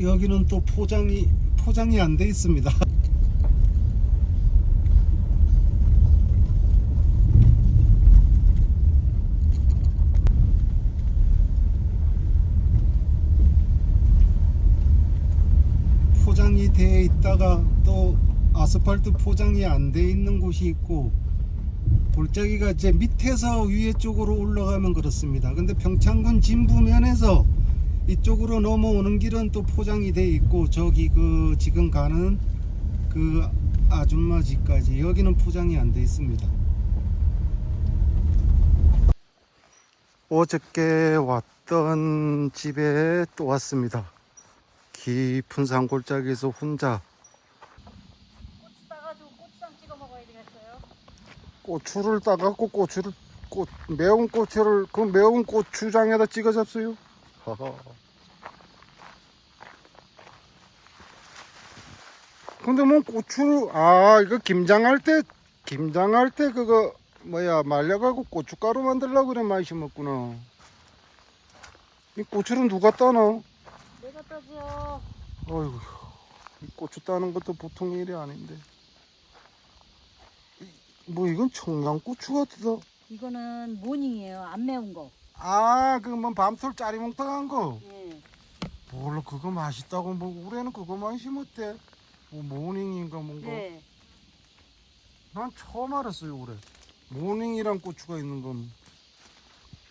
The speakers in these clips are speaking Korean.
여기는 또 포장이 포장이 안 돼 있습니다. 포장이 돼 있다가 또 아스팔트 포장이 안 돼 있는 곳이 있고 골짜기가 이제 밑에서 위에 쪽으로 올라가면 그렇습니다. 근데 평창군 진부면에서 이쪽으로 넘어오는 길은 또 포장이 돼 있고 저기 그 지금 가는 그 아줌마 집까지 여기는 포장이 안 돼 있습니다. 어저께 왔던 집에 또 왔습니다. 깊은 산골짜기에서 혼자 고추 따가지고 고추장 찍어 먹어야 되겠어요. 고추를 따갖고 고추를 꽃 매운 고추를 그 매운 고추장에다 찍어 잡수요. 하하. 근데 뭐 고추를 아 이거 김장할 때 김장할 때 그거 뭐야 말려가고 고춧가루 만들려고 그래 많이 심었구나. 이 고추를 누가 따나? 내가 따지요. 어이구 이 고추 따는 것도 보통 일이 아닌데. 이- 뭐 이건 청양고추 같다. 이거는 모닝이에요. 안 매운 거. 아, 그뭐 밤톨 짜리몽땅한 거. 예. 몰라 그거 맛있다고 뭐 올해는 그거만 심었대. 뭐 모닝인가 뭔가. 네. 난 처음 알았어요 올해. 모닝이란 고추가 있는 건.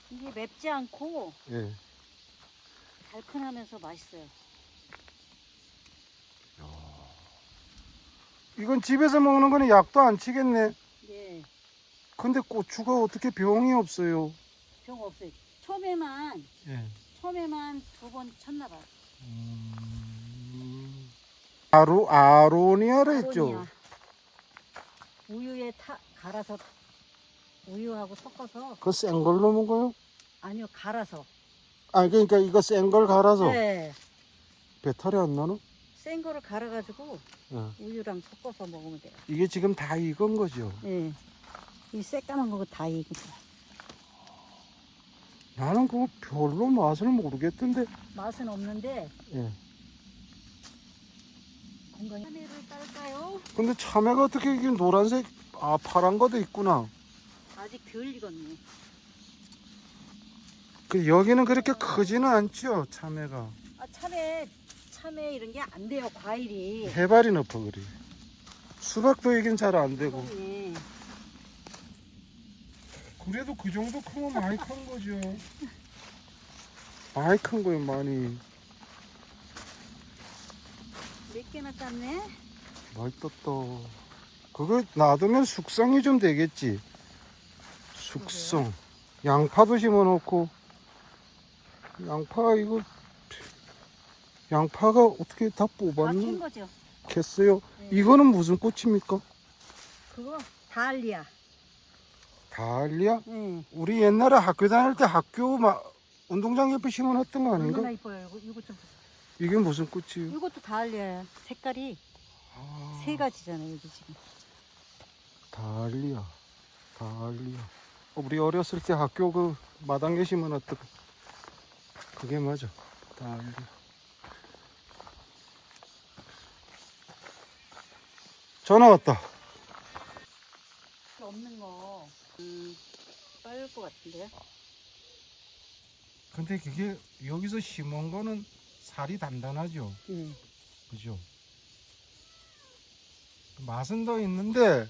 이게 맵지 않고 예. 달큰하면서 맛있어요. 이건 집에서 먹는 거는 약도 안 치겠네. 네. 근데 고추가 어떻게 병이 없어요? 병 없어요. 처음에만 예. 처음에만 두 번 쳤나 봐. 음... 아로 아로니아라 했죠. 아로니아. 우유에 타 갈아서 우유하고 섞어서 그 센 걸 넣은 거요? 아니요 갈아서. 아 그러니까 이거 센 걸 갈아서 네. 배탈이 안 나나? 센 거를 갈아가지고 예. 우유랑 섞어서 먹으면 돼요. 이게 지금 다 익은 거죠. 예. 이 새까만 거다 익은 거. 나는 그거 별로 맛을 모르겠던데. 맛은 없는데 예. 건강에 참외를 딸까요? 근데 참외가 어떻게 이게 노란색, 아 파란 것도 있구나. 아직 덜 익었네. 그 여기는 그렇게 크지는 않죠, 참외가. 아 참외 참외 이런 게 안 돼요 과일이. 해발이 높아 그래. 수박도 이긴 잘 안 되고. 예. 그래도 그 정도 크면 많이 큰 거죠. 많이 큰 거예요, 많이. 몇 개나 땄네? 많이 떴다. 그거 놔두면 숙성이 좀 되겠지. 숙성. 양파도 심어놓고. 양파 이거 양파가 어떻게 다 뽑았니? 거죠. 겠어요. 네. 이거는 무슨 꽃입니까? 그거 달리야. 달리아? 예. 우리 옛날에 학교 다닐 때 학교 막 운동장 옆에 심어놨던 거 아닌가? 얼마나 이뻐요. 이거, 이거 좀. 이게 무슨 꽃이에요? 이것도 달리야. 색깔이 아, 세 가지잖아요. 여기 지금. 달리아. 달리아. 어, 우리 어렸을 때 학교 그 마당에 심어놨던 거. 그게 맞아. 달리아. 전화 왔다. 없는 거. 음, 같은데요? 근데 그게 여기서 심은 거는 살이 단단하죠. 예. 그죠? 맛은 더 있는데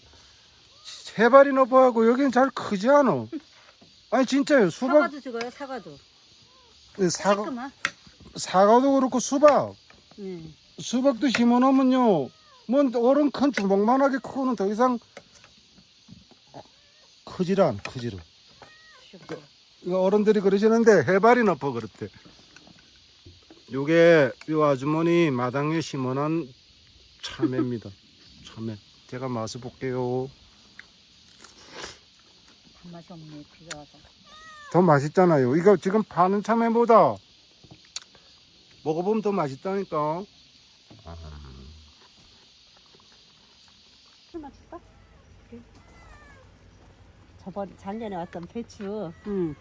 해발이 높아하고 여기는 잘 크지 않아. 아니 진짜요. 수박 사과도 죽어요. 사과도. 사과 깔끔하. 사과도 그렇고 수박 예. 수박도 심어놓으면요. 뭐 어른 큰 주먹만하게 크고는 더 이상 크질 않 크지를. 드셔보세요. 이거 어른들이 그러시는데 해발이 높아 그렇대. 요게 요 아주머니 마당에 심어놓은 참외입니다. 참외. 제가 맛을 볼게요. 맛이 없네. 비가 와서. 더 맛있잖아요. 이거 지금 파는 참외보다 먹어보면 더 맛있다니까. 술 마실까? 저번 작년에 왔던 배추. 응.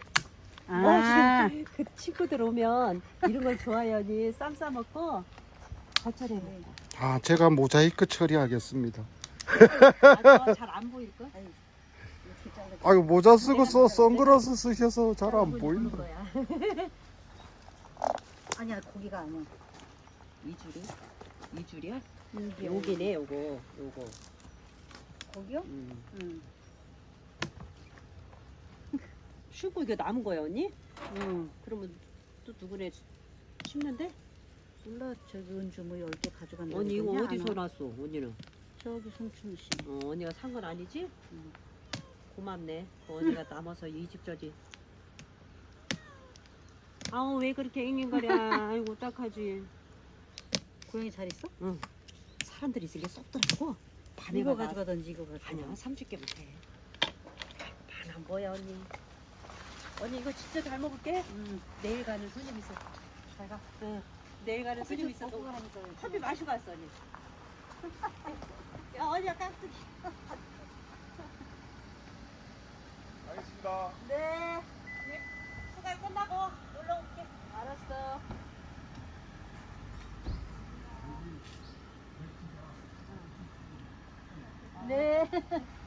아, 그 친구들 오면 이런 걸 좋아하니 쌈 싸 먹고 거처리. 아 제가 모자이크 처리하겠습니다. 잘안 보일까? 이렇게 잘라. 아유 모자 쓰고 써 선글라스 쓰셔서 잘 안 보인다. 거야. 아니야 고기가 아니야. 이 줄이? 이 줄이야? 요기네 요거 요거. 고기요? 음. 응. 쉬고 이거 남은 거야 언니? 응. 그러면 또 누구네 심는데? 몰라 저기 은주 뭐 10개 가져간다. 언니 이거 그러냐? 어디서 안 와. 났어 언니는? 저기 송춘 씨. 어 언니가 산 건 아니지? 응. 고맙네. 그 언니가 남아서 이 집 저집. 아우 왜 그렇게 앵앵거려? 아이고 어떡하지? 고양이 잘 있어? 사람들이 있으니까 썩더라고. 밤에 이거 가져가던지 이거 가져가. 아니야 30개 못해. 반안 보여 언니. 언니 이거 진짜 잘 먹을게. 응. 내일 가는 손님 있어. 잘 가. 응. 내일 가는 손님 있어. 커피 마시고 왔어 언니. 야 언니가 깍두기. 알겠습니다. 네. 수가 끝나고 놀러 올게. 알았어. 네.